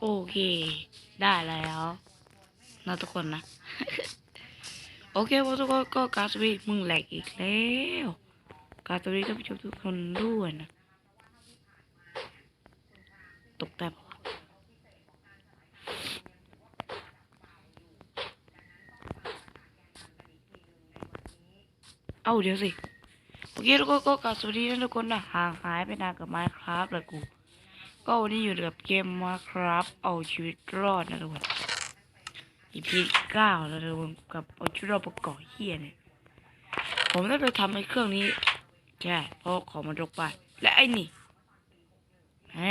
โอเค ได้แล้วนะทุกคนนะ โอเคพวกทุกคนก็กาบสวัสดีมึงแหลกอีกแล้วกาบสวัสดีท่านผู้ชมทุกคนด้วยนะ ตกแต่เอาเดี๋ยวสิ โอเคทุกคนก็กราบสวัสดีทุกคนนะห่างหายไปนานกับไมค์ครับเลยกู ก็วันนี้อยู่กับเกมมาครับ เอาชีวิตรอดนะทุกคน EP เก้าแล้วทุกคนกับเอาชีวิตรอดประกอบเฮียเนี่ย ผมได้ไปทำไอ้เครื่องนี้ใช่เพราะของมันรกไปและไอ้นี่แหม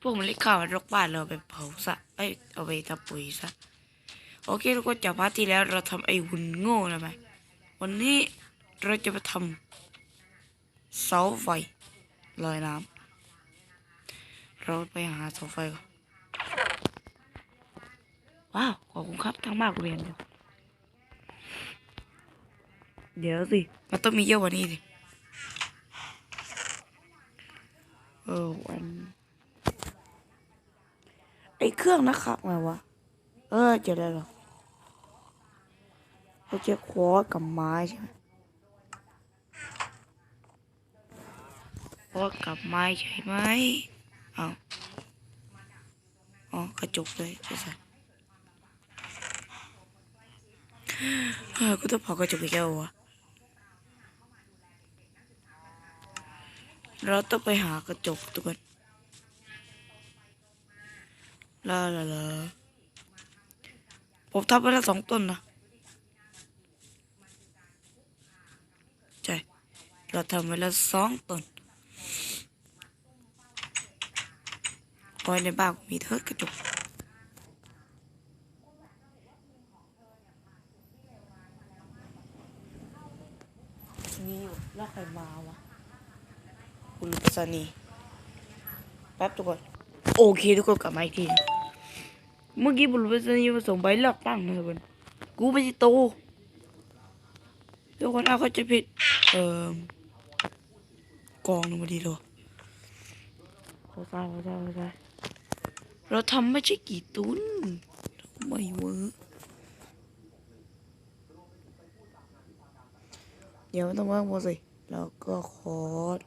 พวกมันเล็กข้าวมันรกบ้านเราไปเผาซะ เอ้ยเอาไปทำปุ๋ยซะ โอเคทุกคนจากพาร์ทที่แล้วเราทำไอ้หุ่นโง่นะไหมวันนี้เราจะไปทำเสาไฟ ลอยน้ำเราไปหาเสาไฟก่อนว้าว ขอบคุณครับทั้งมากเรียนเดี๋ยวสิ มันต้องมีเยอะกว่านี้สิ เออวันไอเครื่องนะครับไงวะ เออ เจอแล้วเหรอเราจะคว้ากับไม้ใช่ไหม เพ ราะกับไม้ใช่ไหมเอาอ๋อกระจกเลยใส่เฮ้ยกูต้องเผากระจกอีกแล้ววะเราต้องไปหากระจกทุกคนลาลาลาผมทำไปแล้วสองต้นนะใช่เราทำไปแล้วสองต้น คอยในบ้านมีเทิดกระจกมีอยู่ล้วใครมาวะคุณปัสนีแป๊บทุกคนโอเคทุกคนกลับมาอีกที เมื่อกี้บุรุษไปรษณีย์มาส่งใบเลือกตั้งนะทุกคนกูไม่ใช่โตทุกคนเอาเขาใจผิด เอ่อกองนึงพอดีเลยขอทราบขอทราบขอทราบ เราทำไม่ใช่กี่ตุนไม่เวอร์เดี๋ยวต้องว่างโมสิแล้วก็คอร์ด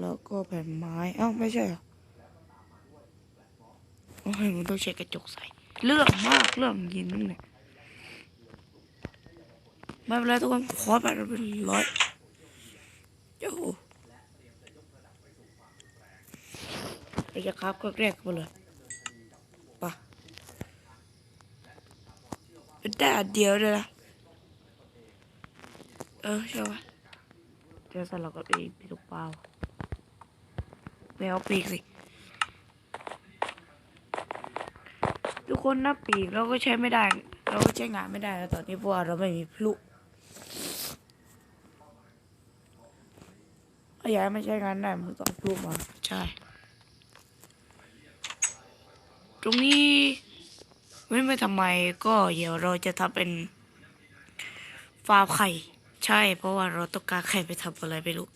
แล้วก็แผ่นไม้เอ้าไม่ใช่เหรอโอ้ยมันต้องใช้กระจกใส่เรื่องมากเรื่องยินนั่นเนี่ไม่เป็นไรทุกคนคอร์ดไปเราเป็นร้อยโอ้โหไปจะครับก็แรกกันไปเลย ปะ เป็นได้อันเดียวเลยนะเออใช่ปะเดี๋ยวสลับกับเองปีกเปล่าไม่เอาปีกสิ ทุกคนนับปีกเราก็ใช้ไม่ได้ เราก็ใช้งานไม่ได้แล้วตอนนี้เพราะว่าเราไม่มีพลุถ้ายากให้ไม่ใช้งานได้มันต้องเอาพลุมาใช่ ตรงนี้ ไม่ไม่ทำไมก็เดี๋ยวเราจะทำเป็นฟาร์มไข่ ใช่ เพราะว่าเราต้องการไข่ไปทำอะไรไม่รู้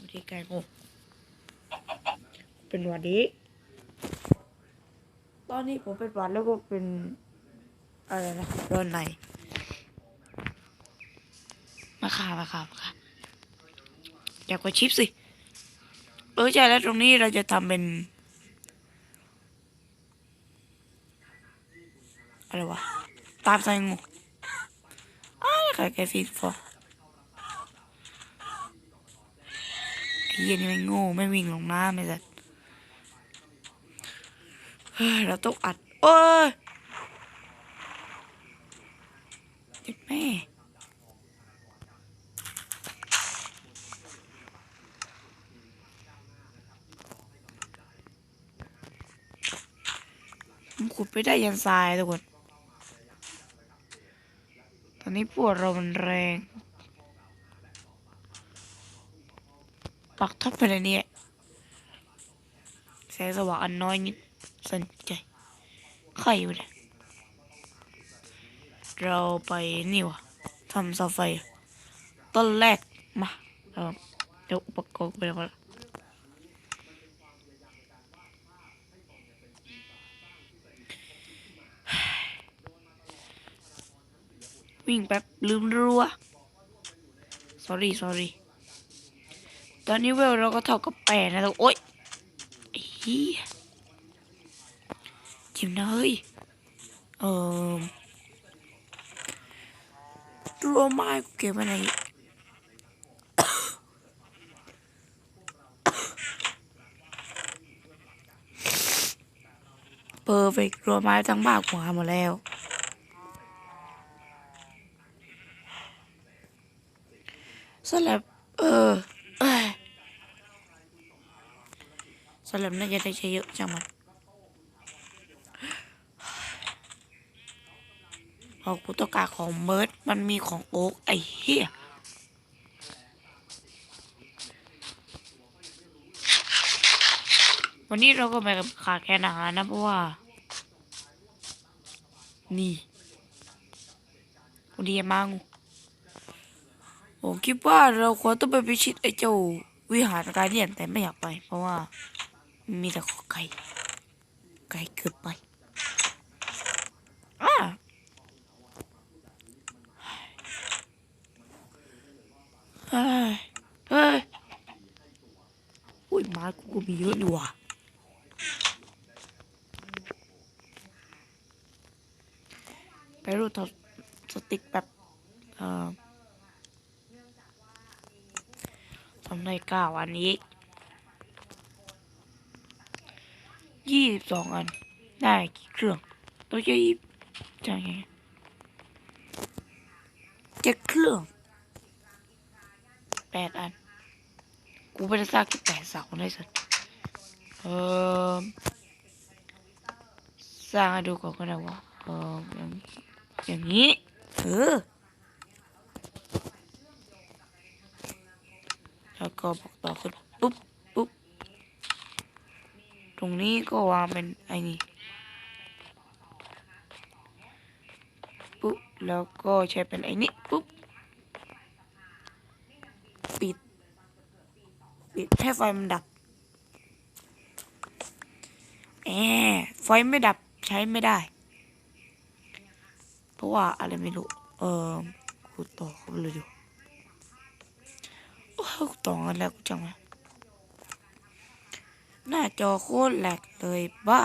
วิธีการโง่เป็นวัดดีตอนนี้ผมเป็นวัดแล้วก็เป็นอะไรนะร้อนในมาค่ะมาค่ะมาค่ะอยากกว่าชิปสิเออใช่แล้วตรงนี้เราจะทำเป็น อะไรวะ ตามใจงูอ้าวใครแกฟีดฟอไอ้เหี้ยนี่ไม่งโง่ไม่วิ่งลงน้ำไม่สัตว์เฮ้ยเราต้องอัด โอ้ยจ็บแม่ขุดไปได้ยันทรายทุกคน นี้ปวดเรามันแรง ปักท็อปไปเลยเนี่ยแสงสว่างอันน้อยนิดสนใจใครอยู่เนี่ยเราไปนี่วะทำเสาไฟต้นแรกมาเราเดี๋ยวอุปกรณ์ไปแล้ว วิ่งแป๊บลืมรัว sorry sorry ตอนนี้เวลเราก็เท่ากับแปดนะทุกโอ๊ยเฮียจิมนะเฮ้ยเอ่อรัวไม้กูเก็บไว้ไหนเพอร์เฟกรัวไม้ทั้งบ้านกูหาหมดแล้ว สลับ เออสลับน่าจะได้ใช้เยอะจังมันพอกูต้องการของเมิร์ดมันมีของโอ๊กไอ้เหี้ยวันนี้เราก็ไปกับขาแคลนอาหารนะเพราะว่า นี่วันนี้มางู ผมคิดว่าเราควรต้องไปพิชิตไอ้เจ้าวิหารการเดียนแต่ไม่อยากไป เพราะว่า มีแต่ขอไก่ไก่เกินไปอ่าเฮ้ยเฮ้ยอุ้ยไม้กูก็มีเยอะดีว่ะไปรูดทสติ๊กแบบเอ่อ ทำได้เก้าอันนี้ยี่สิบสองอัน ได้กี่เครื่องต้องใช้ใช่ไงเจ็ดเครื่องแปดอัน กูไม่ได้สร้างแค่แปดเสาเลยสัตว์เออสร้างให้ดูก่อนก็ได้ว่าเอออย่างนี้อย่างนี้เออ แล้วก็บอกต่อขึ้นปุ๊บปุ๊บตรงนี้ก็วางเป็นไอ้นี่ปุ๊บแล้วก็ใช้เป็นไอ้นี่ปุ๊บปิดปิดให้ไฟมันดับแอบไฟไม่ดับใช้ไม่ได้ เพราะว่าอะไรไม่รู้ เออกูต่อเขาไปเลยดูโอ้ย กูต่อกันแล้วกูจังวะหน้าจอโคตรแหลกเลยบ้า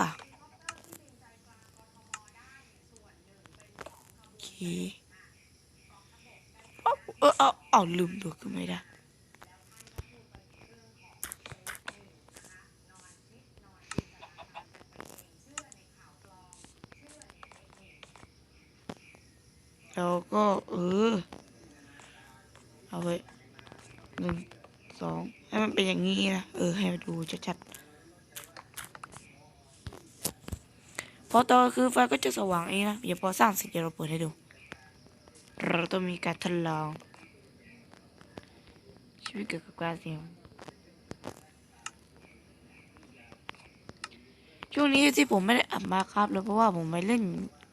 โอเคเอาเอเอาเอาลืมตัวขึ้นไม่ได้แล้วก็เออเอาไว้ หนึ่งสองให้มันเป็นอย่างนี้นะเออให้มันดูชัดๆพอตอคือไฟก็จะสว่างเองนะเดี๋ยวพอสร้างเสร็จเดี๋ยวเราเปิดให้ดู เราต้องมีการทดลองชีวิตเกี่ยวกับการเสียงช่วงนี้ที่ผมไม่ได้อัดมาครับแล้วเพราะว่าผมไปเล่น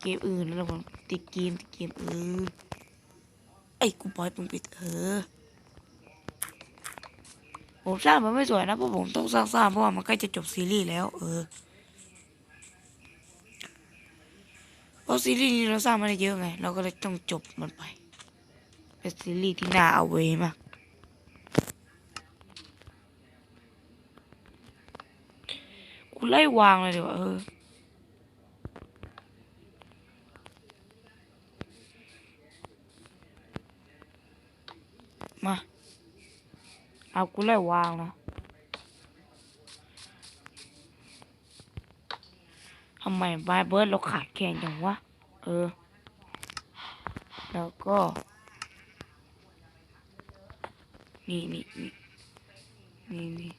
เกมอื่นแล้วผมติดเกมติดเกมเออไอ้กูบอยมึงปิดเออ ผมสร้างมันไม่สวยนะเพราะผมต้องสร้างๆเพราะว่ามันใกล้จะจบซีรีส์แล้ว เออเพราะซีรีส์นี้เราสร้างมาได้เยอะไง เราก็เลยต้องจบมันไป เป็นซีรีส์ที่น่าเอาไว้มากกูไล่วางเลยดีกว่าเออ มา เอากูไล่วางนะทำไมบายเบิร์ดเราขาดแคลนจังวะ เออ แล้วก็ นี่นี่นี่นี่นี่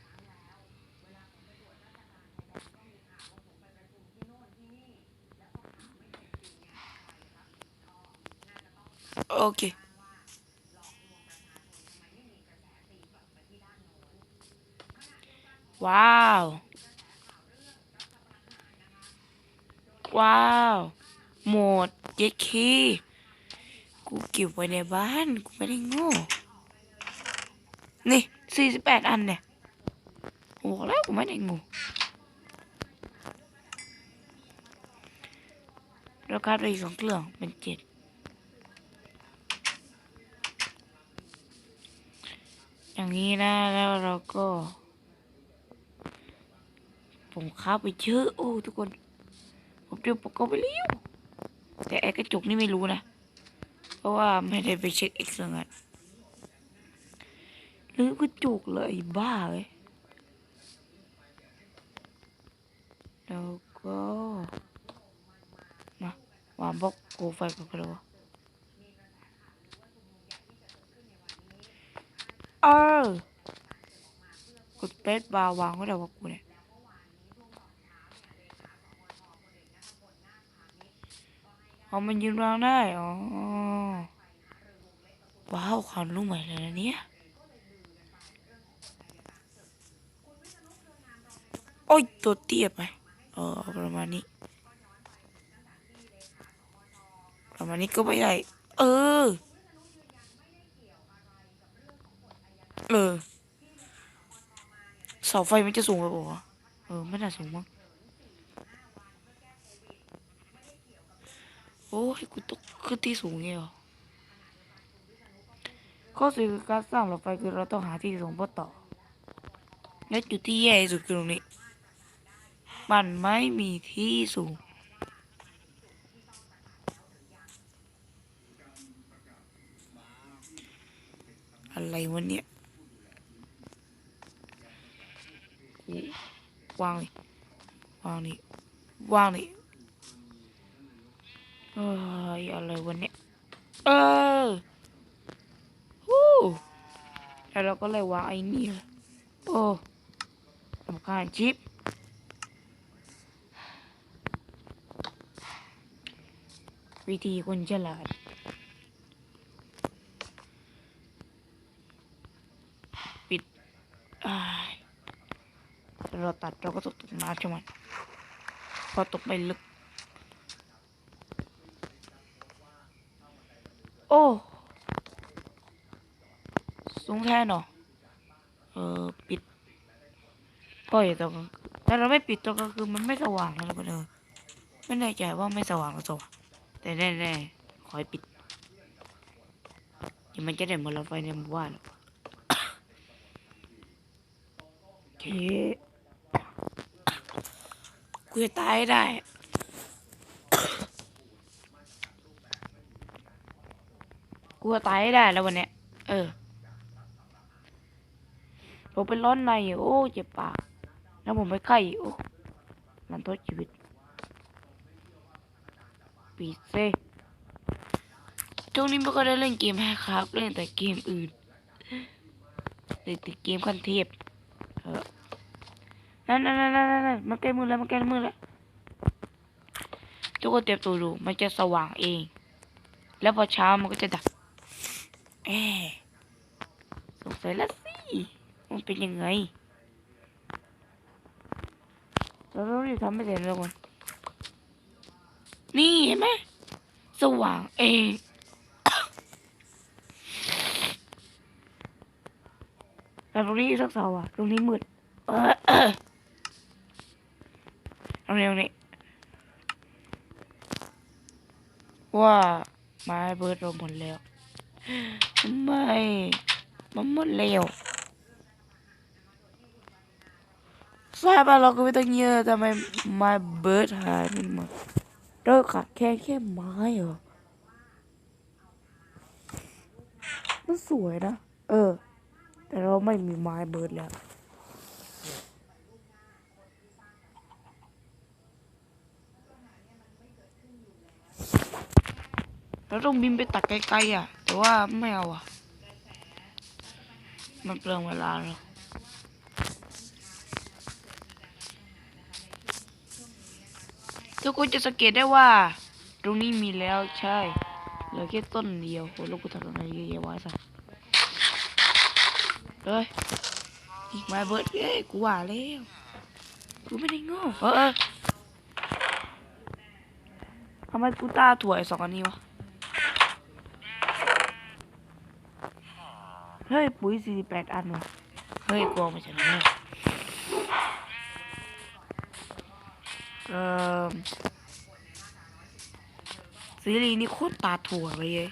โอเค ว้าว ว้าว หมดเจ็ดคีกูเก็บไว้ในบ้าน กูไม่ได้โง่ นี่สี่สิบแปดอันเนี่ยโอ้แล้วกูไม่ได้โง่แล้วคาดไปสองเครื่องเป็นเจ็ดอย่างนี้นะแล้วเราก็ ผมค้าไปเยอะโอ้ทุกคน ผมเตรียมอุปกรณ์ไปเลี้ยวแต่ไอ้กระจกนี่ไม่รู้นะ เพราะว่าไม่ได้ไปเช็คเอกซ์งานหรือกระจกเลยบ้าเลยแล้วก็มาวางบล็อกโกไฟกับกระโดดเออกดเปซบาร์วางไว้แล้วว่ากูเนี่ย อ๋อมันยืนวางได้ อ๋อ ว้าว ความรู้ใหม่เลยนะเนี่ย โอ้ย ตัวเตี้ยไปเออประมาณนี้ ประมาณนี้ก็ไม่ได้ เออ เออเสาไฟมันจะสูงไปปะวะเออ ไม่น่าสูงมั้ง โอ้ยกูตกขึ้นที่สูงไงเหรอข้อสียคือการสร้างรถไฟคือเราต้องหาที่สูงเพื่อต่อ และจุดที่แย่ที่สุดคือตรงนี้ มันไม่มีที่สูง อะไรวะเนี่ยกูวางนี่วางนี่วางนี่ เอ้ยอะไรวันเนี้ยเออฮู้แล้วเราก็เลยวางไอ้นี่โอ้สำคัญชิปวิธีคนฉลาดปิดเราตัดเราก็ตกตกน้ำใช่ไหมพอตกไปลึก โอ้สูงแท้เนาะเออปิดก็อย่าตอนกลางคืนแต่เราไม่ปิดตอนกลางคืนมันไม่สว่างนะทุกคนเออไม่แน่ใจว่าไม่สว่างหรือสว่างแต่แน่ๆขอให้ปิดเดี๋ยวมันจะได้หมดเราไฟในหมู่บ้านโอเคกูจะตายได้ จะตายให้ได้แล้ววันเนี้ย เออ ผมเป็นร้อนในโอ้เจ็บปาก แล้วผมไปไข้โอ้มันทษชีวิต ปีเซช่วงนี้ไม่ก็ได้เล่นเกมแฮครับ เล่นแต่เกมอื่นเล่นแต่เกมขั้นเทพเออนั่นนั่นนั่นนั่นนั่นมันใกล้มือแล้วมันใกล้มือแล้วทุกคนเตรียมตัวดู มันจะสว่างเอง แล้วพอเช้ามันก็จะดับ เอ๊ะสงสัยแล้วสิมันเป็นยังไงเราต้องรีบทำให้เสร็จแล้วคนนี่เห็นไหมสว่างเองแต่ตรงนี้สักเสาอะ ตรงนี้มืดเออเออตรงนี้ตรงนี้ว่าไม้เบิร์ดเราหมดแล้ว ไม่มันหมดแล้วทราบว่าเราก็ไม่ต้องเยอะทำไมไม้เบิร์ดหายไปหมดเราขาดแค่แค่ไม้เหรอมันสวยนะ เออ แต่เราไม่มีไม้เบิร์ดแล้ว เราต้องบินไปตัดไกลๆอะ แต่ว่าไม่เอาอะ มันเปลืองเวลาเราทุกคนจะสังเกตได้ว่า ตรงนี้มีแล้วใช่เหลือแค่ต้นเดียวโหลูกกูทำอะไรเยอะแยะวะสัสเฮ้ยอีกไม้เบิร์ดเอ้ยกูว่าแล้วกูไม่ได้โง่เออเออทำไมกูตาถั่วไอ้สองอันนี้วะ เฮ้ย ปุ๋ยสี่สิบแปดอันวะเฮ้ยกลัวมาจากไหนเนี่ยเอ่อซีรีส์นี่โคตรตาถั่วเลยเว้ย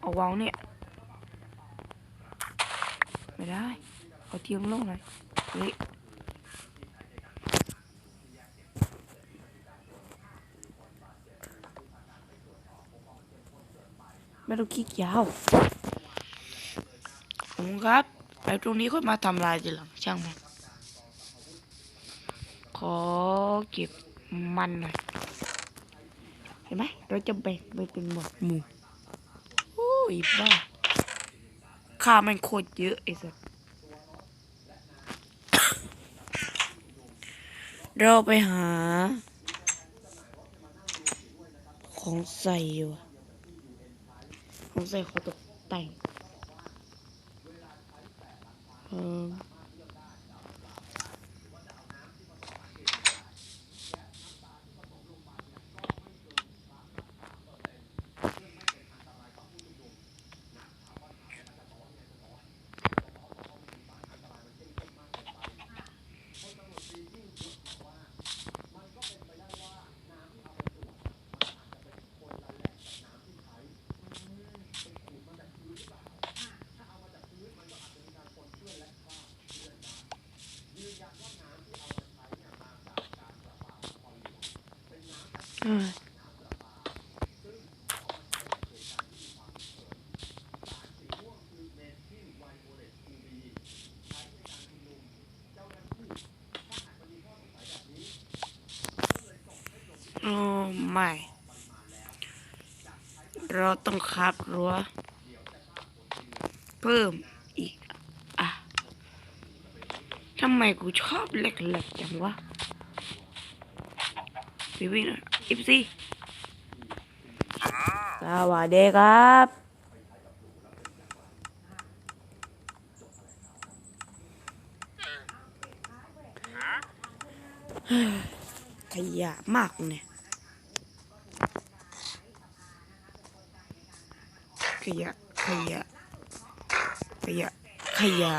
เอาวางเนี่ย ไม่ได้ เอาเทียงลงหน่อยเละ ไม่ต้องคิดยาวผมครับไปตรงนี้ค่อยมาทำลายทีหลังช่างมันขอเก็บมันหน่อยเห็นไหมเราจะแบ่งไปเป็นหมวดหมู่โอ้ยบ้าค่ามันโคตรเยอะไอ้สัสเราไปหา ของใส่อยู่อะ งใส่เขาตกแต่งเออ โอ้ไม่ เราต้องคับรั้ว เพิ่มอีก อะทำไมกูชอบเล็กๆจังวะพี่วิ่งนะอิ ฟซีสวัสดีครับ ขยะมากเนี่ยขยะขยะขยะขยะ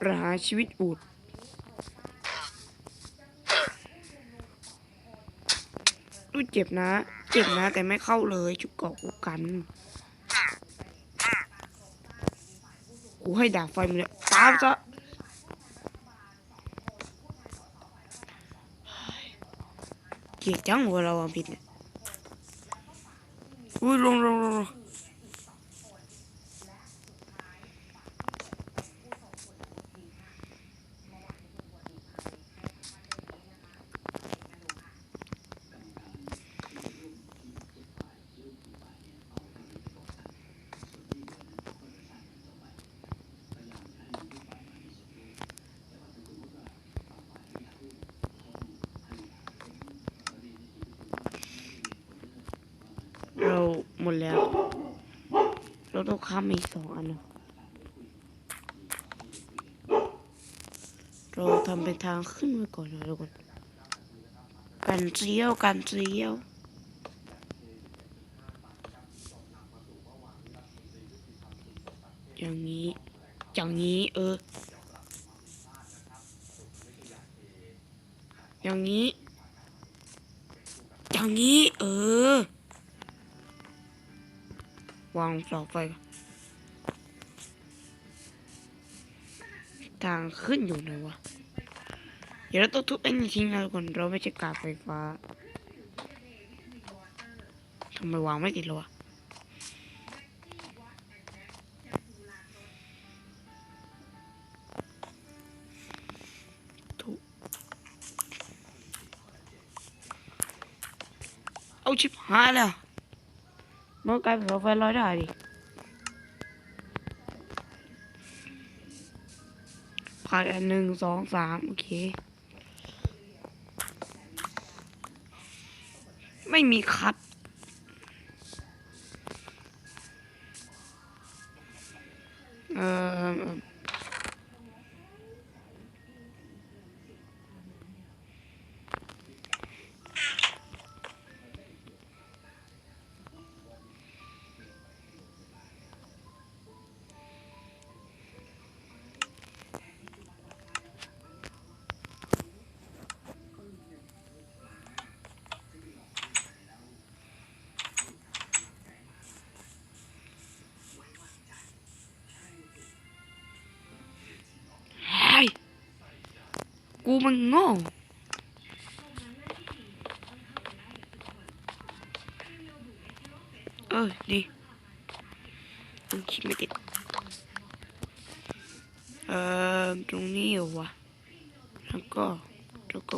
ประหารชีวิตอูดอุ้ย เจ็บนะ เจ็บนะ แต่ไม่เข้าเลยจุกเกาะกูกันกูให้ดาบไฟมึงเนี่ยตามซะเกลียดจังหัวเราวางผิดเนี่ยอุ้ยลงลงลง หมดแล้ว เราต้องข้ามอีกสองอัน เราทำเป็นทางขึ้นไว้ก่อนนะทุกคนกันเสี้ยวกันเสี้ยวอย่างนี้ อย่างนี้ เออ อย่างนี้ อย่างนี้ เออ วางเสาไฟ ทางขึ้นอยู่ไหนวะ เดี๋ยวเราต้องทุบไอ้นี่ทิ้งนะทุกคนเราไม่ใช่กาไฟฟ้าทำไมวางไม่ติดเลยวะทุบเอาชิบหายแล้ว มันกลายเป็นเสาไฟลอยได้ดิผ่านอันหนึ่งสองสามโอเค ไม่มีคัด กูมันโง่เออดีมันคิดไม่ติดเอ่อตรงนี้วะแล้วก็แล้วก็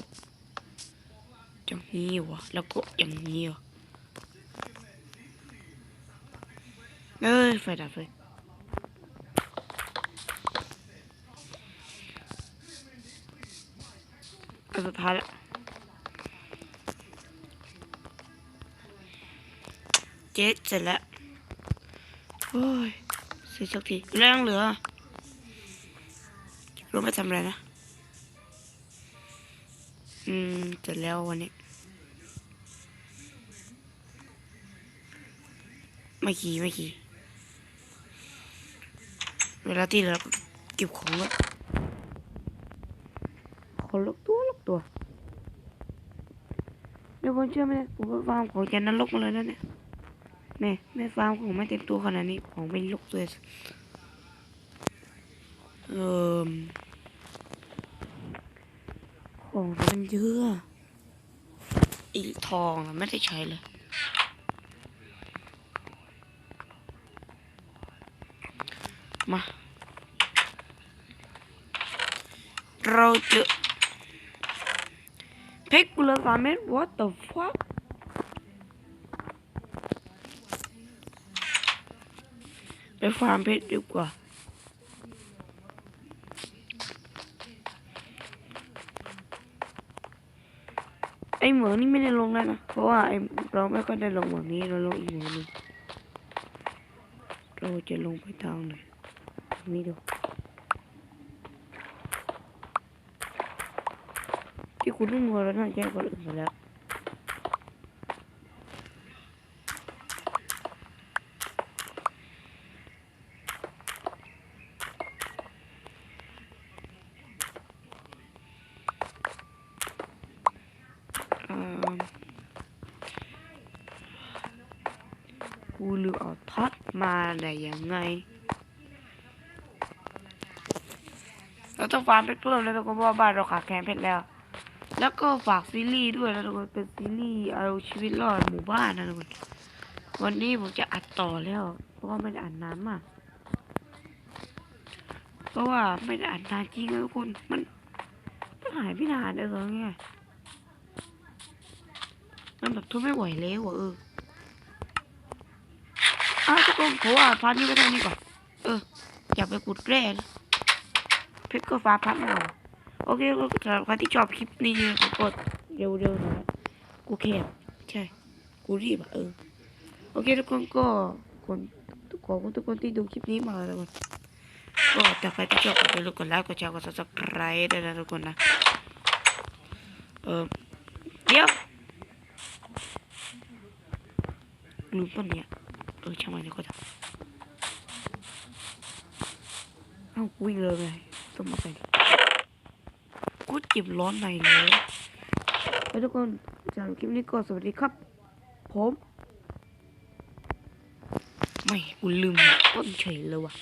อย่างนี้วะแล้วก็อย่างนี้เหรอเอ้ยไฟดับเลย เจ๊เสร็จแล้วโอ้ยเสร็จสักทีแรงเหลือรู้ไม่ทำอะไรนะ อืมเสร็จแล้ววันนี้ไม่ขี่ไม่ขี่เวลาที่เราเก็บของแล้วคนลกตัวลกตัวเดี๋ยวคนเชื่อไหมผมไปฟาร์มของแกนั้นลกมาเลยนะเนี่ย เนี่แม่ฟาร์มของไม่เต็มตัวขนาดนี้ของไม่ลกเลยเออของมันเยอะ อีทองไม่ได้ใช้เลย มา เราจะเพชรกูเหลยสามเม็ด what the fuck ไปฟาร์มเพชรดีกว่า ไอเหมืองนี่ไม่ได้ลงแล้วนะ เพราะว่าไอเราไม่ค่อยได้ลงเหมืองนี้เราลงอีกเหมืองนึงเราจะลงไปทางไหนนี้ดู ที่คุณนุ่มวัวแล้วน่าแจ้งคนอื่นไปแล้ว อ่า กูลืมเอาท็อตมาได้ยังไง เราต้องฟาร์มเพชรเพิ่มแล้วทุกคนเพราะว่าบ้านเราขาดแคลนเพชรแล้ว แล้วก็ฝากซีรีส์ด้วยนะทุกคนเป็นซีรีส์เอาชีวิตรอดหมู่บ้านนะทุกคนวันนี้ผมจะอัดต่อแล้ว เพราะว่าไม่ได้อ่านนานมากเพราะว่าไม่ได้อ่านนานจริงนะทุกคนมันมันหายไปนานเออไงมันแบบทนไม่ไหวแล้วอะเอออ้าว กคนผมว่าพาร์ทนี้ก็เท่านี้ก่อน เออ อยากไปขุดแร่นะเพชรก็ฟ้าพัดมาโอเคก็สำหรับใครที่ชอบคลิปนี้ก็กดเร็วๆหน่อยกูแคบใช่ กูรีบอะเออ โอเคทุกคนก็คนทุกคนทุกคนที่ดูคลิปนี้มาแล้วกันก็ถ้าใครที่ชอบก็อย่าลืมกดไลค์กดแชร์กด subscribe ด้วยนะทุกคนนะเออเดี๋ยวลืมปะเนี่ย เออช่างมันเดี๋ยวก็ทำเอ้าวิ่งเลยไงต้องมาใส่กูเจ็บร้อนในเลยไปทุกคนจากคลิปนี้ก็สวัสดีครับ ผม ไม่กูลืมต้นเฉยเลยว่ะ